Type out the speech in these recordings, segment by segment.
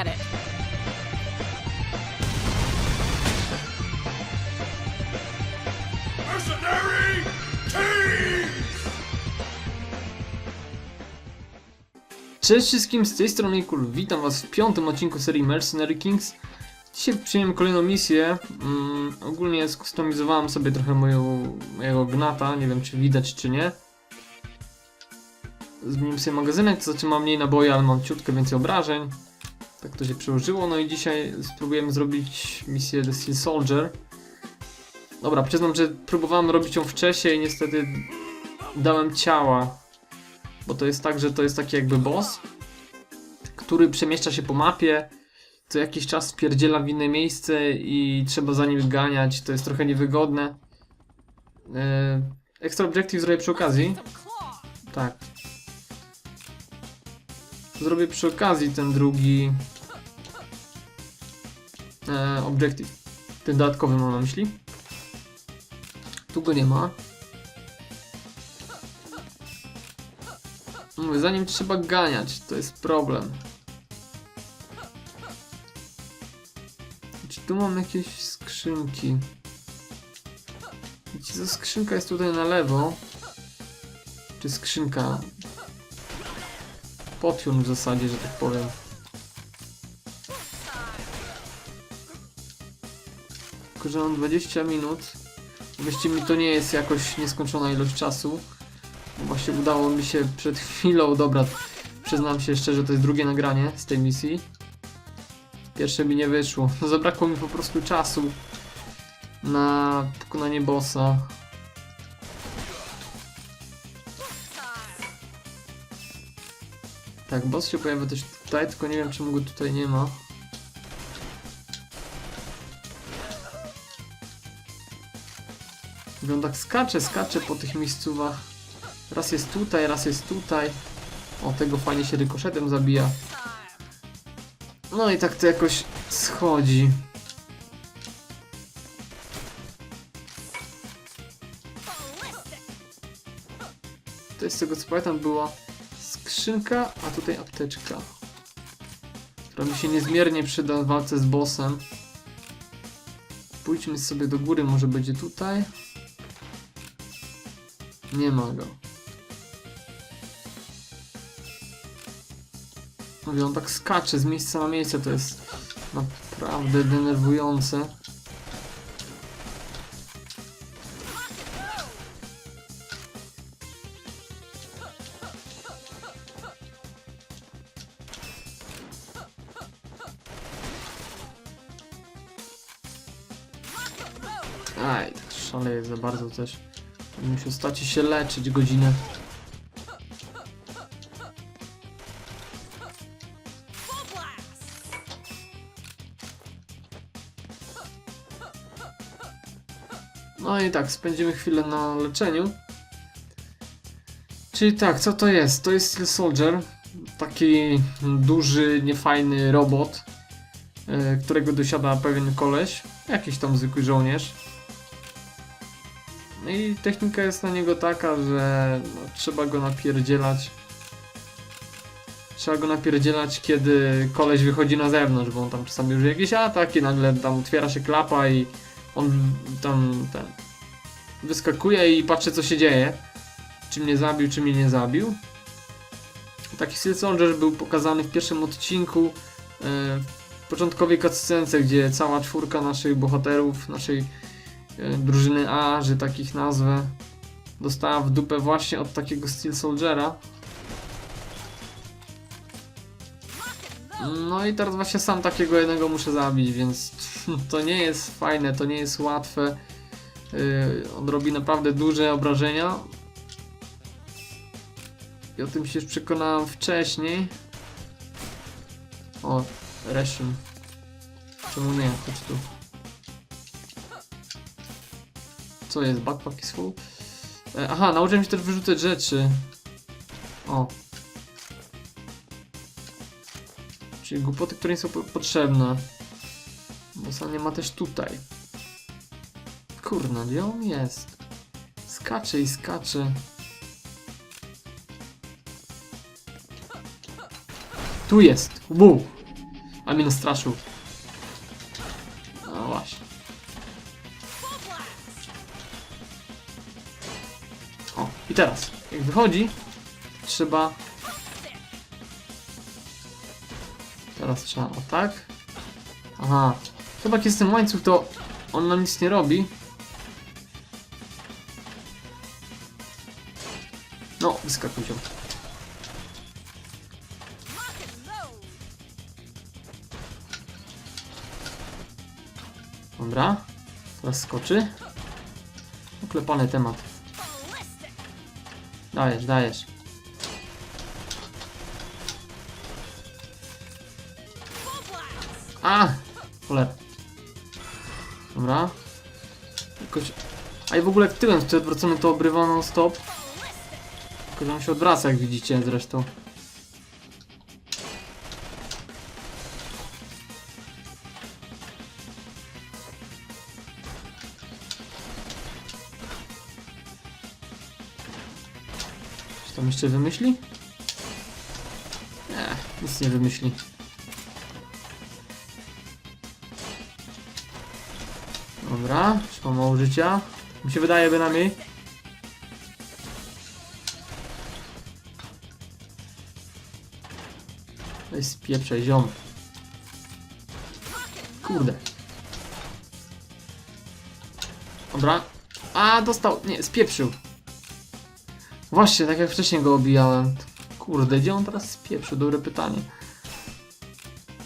sweat it. Mercenary Teams! Cześć wszystkim, z tej strony Kul, witam was w piątym odcinku serii Mercenary Kings. Dzisiaj przyjąłem kolejną misję, mm, ogólnie skustomizowałem sobie trochę moją, mojego gnata, nie wiem czy widać czy nie. Zmieniłem sobie magazynek, to znaczy mam mniej naboi, ale mam ciutkę więcej obrażeń. Tak to się przełożyło, no i dzisiaj spróbujemy zrobić misję The Steel Soldier. Dobra, przyznam, że próbowałem robić ją wcześniej, niestety dałem ciała bo to jest tak, że to jest taki jakby boss, który przemieszcza się po mapie, co jakiś czas spierdziela w inne miejsce i trzeba za nim ganiać, to jest trochę niewygodne. Yy, extra Objective zrobię przy okazji. Tak. Zrobię przy okazji ten drugi e, Objective. Ten dodatkowy mam na myśli. Tu go nie ma. Mówię, trzeba ganiać, to jest problem. Czy tu mam jakieś skrzynki? Wiecie skrzynka jest tutaj na lewo. Czy skrzynka? Potion w zasadzie, że tak powiem. Tylko, że mam 20 minut. Wierzcie mi, to nie jest jakoś nieskończona ilość czasu. Właśnie udało mi się przed chwilą, dobra, przyznam się szczerze, to jest drugie nagranie z tej misji. Pierwsze mi nie wyszło. Zabrakło mi po prostu czasu na pokonanie bossa. Tak, boss się pojawia też tutaj, tylko nie wiem czemu go tutaj nie ma. I on tak skacze, skacze po tych miejscówach. Raz jest tutaj, raz jest tutaj. O, tego fajnie się rykoszetem zabija. No i tak to jakoś schodzi. To jest z tego co pamiętam była skrzynka, a tutaj apteczka. Która mi się niezmiernie przyda w walce z bossem. Pójdźmy sobie do góry, może będzie tutaj. Nie ma go. Mówię, on tak skacze z miejsca na miejsce, to jest naprawdę denerwujące. Też. Muszę stać się leczyć godzinę. No i tak, spędzimy chwilę na leczeniu. Czyli tak, co to jest? To jest Steel Soldier. Taki duży, niefajny robot, e, którego dosiada pewien koleś. Jakiś tam zwykły żołnierz. I technika jest na niego taka, że no, trzeba go napierdzielać. Trzeba go napierdzielać, kiedy koleś wychodzi na zewnątrz, bo on tam czasami już jakieś ataki, nagle tam otwiera się klapa i on tam ten wyskakuje i patrzy co się dzieje. Czy mnie zabił, czy mnie nie zabił. Taki Steel Soldier był pokazany w pierwszym odcinku e, w początkowej cutscence, gdzie cała czwórka naszych bohaterów, naszej drużyny A, że takich nazwę, dostała w dupę właśnie od takiego Steel Soldiera. No i teraz właśnie sam takiego jednego muszę zabić, więc to nie jest fajne, to nie jest łatwe. Yy, on robi naprawdę duże obrażenia. I o tym się już przekonałem wcześniej. O, Reshim. Czemu nie? Chodź tu. Co jest? Backpack is full? E, aha, nauczyłem się też wyrzucać rzeczy. O. Czyli głupoty, które nie są po potrzebne. Bossa nie ma też tutaj. Kurna, gdzie on jest? Skacze i skacze. Tu jest. Wow. A mnie nastraszył. I teraz, jak wychodzi, trzeba... Teraz trzeba, o tak. Aha, chyba jak jest ten łańcuch, to on nam nic nie robi. No, wyskakuj się. Dobra, teraz skoczy. Uklepany temat. Dajesz, dajesz. A! Cholera. Dobra. Jakoś... A i w ogóle jak tyłem wtedy odwrócony to obrywa non stop. Tylko, on się odwraca, jak widzicie zresztą. Jeszcze wymyśli? Nie, nic nie wymyśli. Dobra, mam mało życia. Mi się wydaje bynajmniej. To jest pieprzej ziom. Kurde. Dobra. A, dostał. Nie, spieprzył. Właśnie, tak jak wcześniej go obijałem. Kurde, gdzie on teraz spieprzył? Dobre pytanie.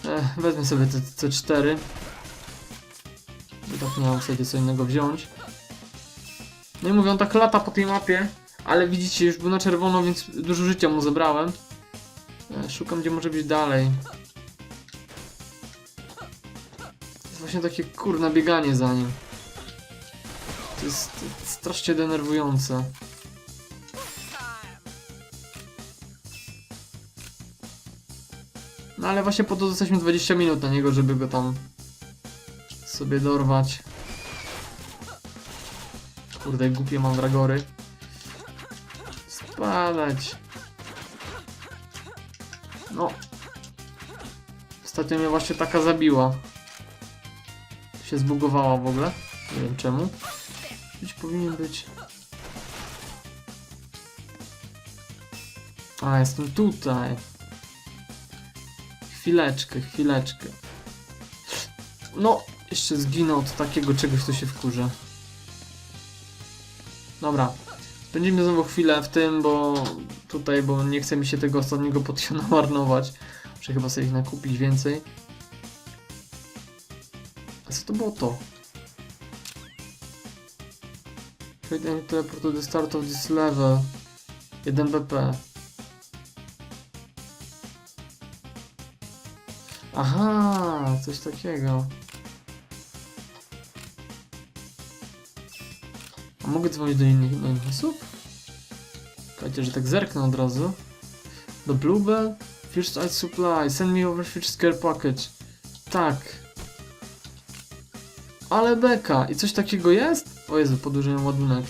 Ech, wezmę sobie te C4. Bo tak nie mam sobie co innego wziąć. No i mówię, on tak lata po tej mapie. Ale widzicie, już był na czerwono, więc dużo życia mu zabrałem. E, Szukam, gdzie może być dalej. To jest właśnie takie kurna bieganie za nim. To jest, to jest strasznie denerwujące. Ale właśnie po to dostaliśmy 20 minut na niego, żeby go tam sobie dorwać. Kurde, głupie mandragory. Spadać. No. Ostatnio mnie właśnie taka zabiła. Się zbugowała w ogóle. Nie wiem czemu. Być powinien być. A, jestem tutaj. Chwileczkę, chwileczkę. No, jeszcze zginął od takiego czegoś, co się wkurza. Dobra. Spędzimy znowu chwilę w tym, bo tutaj, bo nie chce mi się tego ostatniego potiona marnować. Muszę chyba sobie ich nakupić więcej. A co to było to? Any teleport to the start of this level. 1 BP. Aha, coś takiego. A mogę dzwonić do innych, do innych osób? Czekajcie, że tak zerknę od razu. Do Bluebell? First Aid Supply, send me over first care package. Tak. Ale beka. I coś takiego jest? O Jezu, podłużyłem ładunek.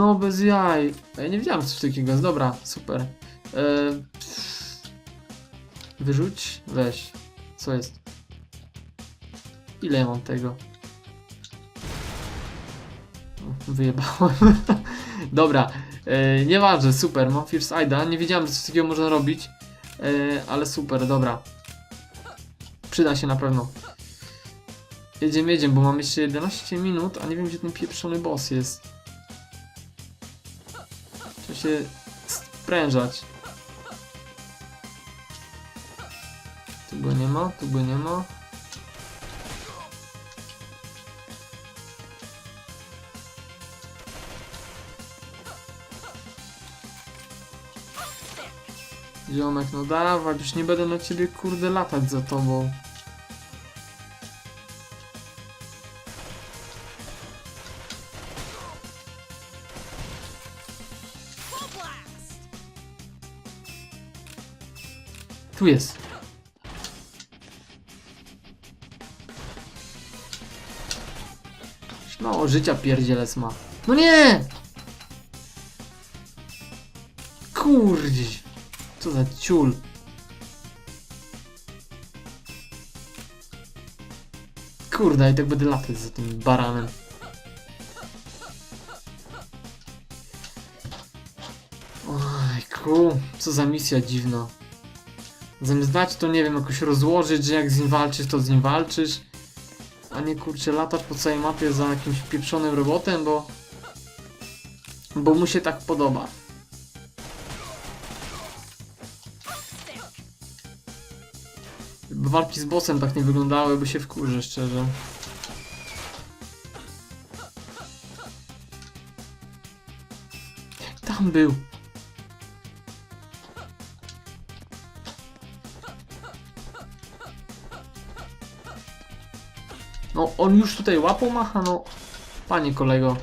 No, bez jaj. Ja nie wiedziałem coś takiego. Dobra, super. Eee, wyrzuć? Weź. Co jest? Ile mam tego? Wyjebałem. Dobra, e, nieważne, super, mam First Aida, nie wiedziałem, że coś takiego można robić, e, ale super, dobra. Przyda się na pewno. Jedziemy, jedziemy, bo mam jeszcze 11 minut, a nie wiem, gdzie ten pieprzony boss jest. Się sprężać. Tu go nie ma, tu go nie ma. Ziomek, no dawaj, już nie będę na ciebie kurde latać za tobą. Tu jest. Mało życia pierdzielec ma. No nie! Kurde. Co za ciul. Kurde, i tak będę latać za tym baranem. Ojku, co za misja dziwna. Zamiast dać to, nie wiem, jakoś rozłożyć, że jak z nim walczysz, to z nim walczysz. A nie kurczę, latasz po całej mapie za jakimś pieprzonym robotem, bo... Bo mu się tak podoba. Gdyby walki z bossem tak nie wyglądały, by się wkurzę, szczerze. Tam był. On już tutaj łapą macha, no. Panie kolego.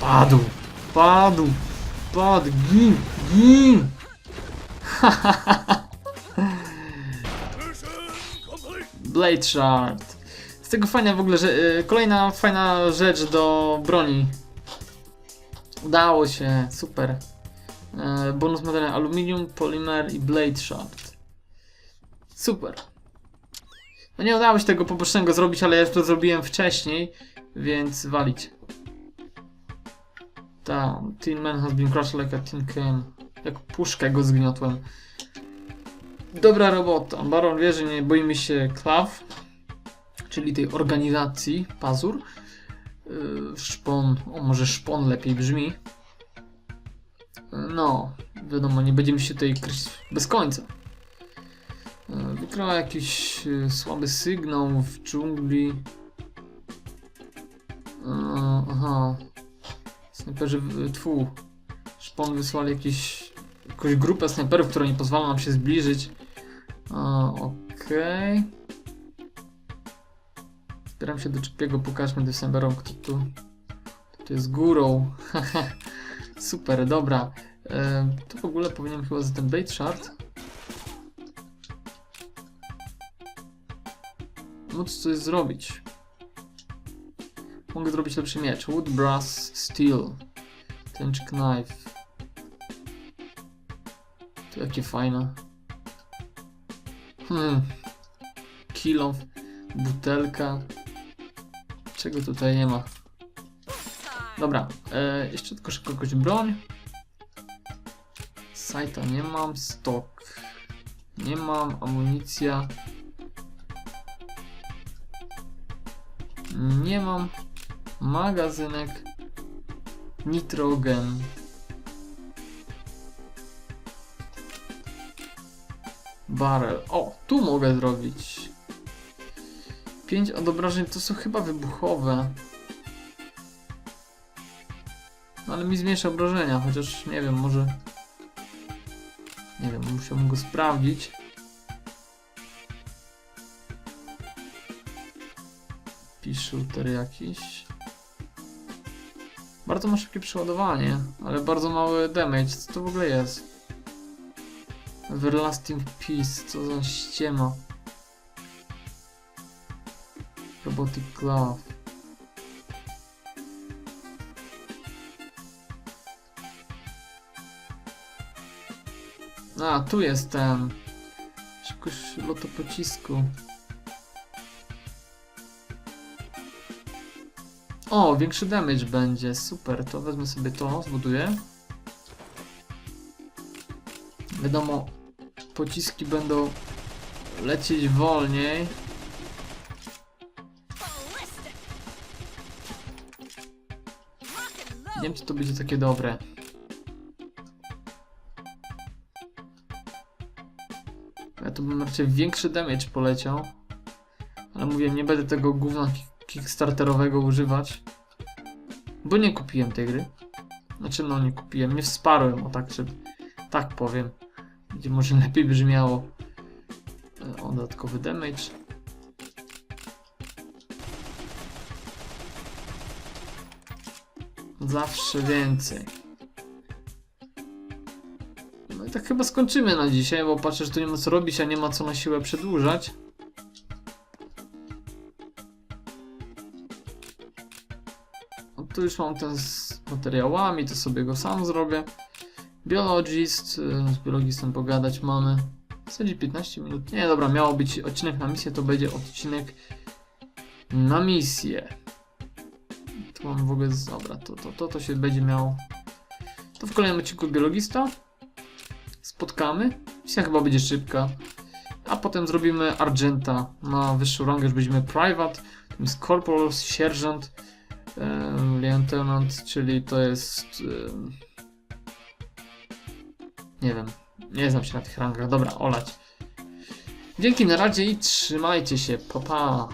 Padł, padł, padł, gin, gin. Blade Shard. Z tego fajna w ogóle, że e, kolejna fajna rzecz do broni. Udało się, super. E, bonus materiał aluminium, polimer i Blade Shard. Super. No nie udało się tego pobocznego zrobić, ale ja już to zrobiłem wcześniej, więc walić. Tam, Tin Man has been crushed like a tin can. Jak puszkę go zgniotłem. Dobra robota. Baron wie, że nie boimy się klaw, czyli tej organizacji Pazur. Yy, Szpon, o może szpon lepiej brzmi. No, wiadomo, nie będziemy się tutaj kryć bez końca. Yy, Wykryła jakiś yy, słaby sygnał w dżungli. Yy, Aha. Snajperzy, tfu. Szpon wysłali jakiś, jakąś grupę snajperów, która nie pozwala nam się zbliżyć. Okej. Zbieram się do Czepiego, pokażmy Decemberom, kto tu, kto tu jest górą. Super, dobra. To w ogóle powinienem chyba za ten Blade Shard móc coś zrobić. Mogę zrobić lepszy miecz. Wood, brass, steel. Tęcz knife. To jakie fajne. Hmm. Kilo, butelka. Czego tutaj nie ma? Dobra, e, jeszcze tylko szybko jakąś broń. Sajta nie mam, stok. Nie mam, amunicja. Nie mam. Magazynek. Nitrogen. Barel. O, tu mogę zrobić. 5 odobrażeń to są chyba wybuchowe. No, ale mi zmniejsza obrażenia, chociaż nie wiem, może. Nie wiem, musiałbym go sprawdzić. Pisz shooter jakiś. Bardzo ma szybkie przeładowanie, ale bardzo mały damage. Co to w ogóle jest? Everlasting Peace, co za ściema. Robotic Glove. A, tu jest ten. Szybkość lotu pocisku. O, większy damage będzie, super, to wezmę sobie to, zbuduję. Wiadomo, pociski będą lecieć wolniej. Nie wiem, czy to będzie takie dobre. Tu bym raczej większy damage poleciał. Ale mówię, nie będę tego gówna ki- kickstarterowego używać. Bo nie kupiłem tej gry. Znaczy, no nie kupiłem, nie wsparłem, o tak, że tak powiem. Będzie może lepiej brzmiało. E, O, dodatkowy damage. Zawsze więcej. No tak chyba skończymy na dzisiaj, bo patrzę, że tu nie ma co robić, a nie ma co na siłę przedłużać. to już mam ten z materiałami, to sobie go sam zrobię. Biologist, y, z biologistą pogadać mamy. W zasadzie 15 minut. Nie, dobra, miało być odcinek na misję, to będzie odcinek na misję. Tu mam w ogóle, dobra, to, to, to, to się będzie miało. To w kolejnym odcinku biologista. Spotkamy. Misja chyba będzie szybka. A potem zrobimy Argenta na wyższą rangę, już będziemy Private. To jest Corporal, Sierżant, em, Lieutenant, czyli to jest... em, nie wiem, nie znam się na tych rangach. Dobra, olać. Dzięki na razie i trzymajcie się. Pa, pa.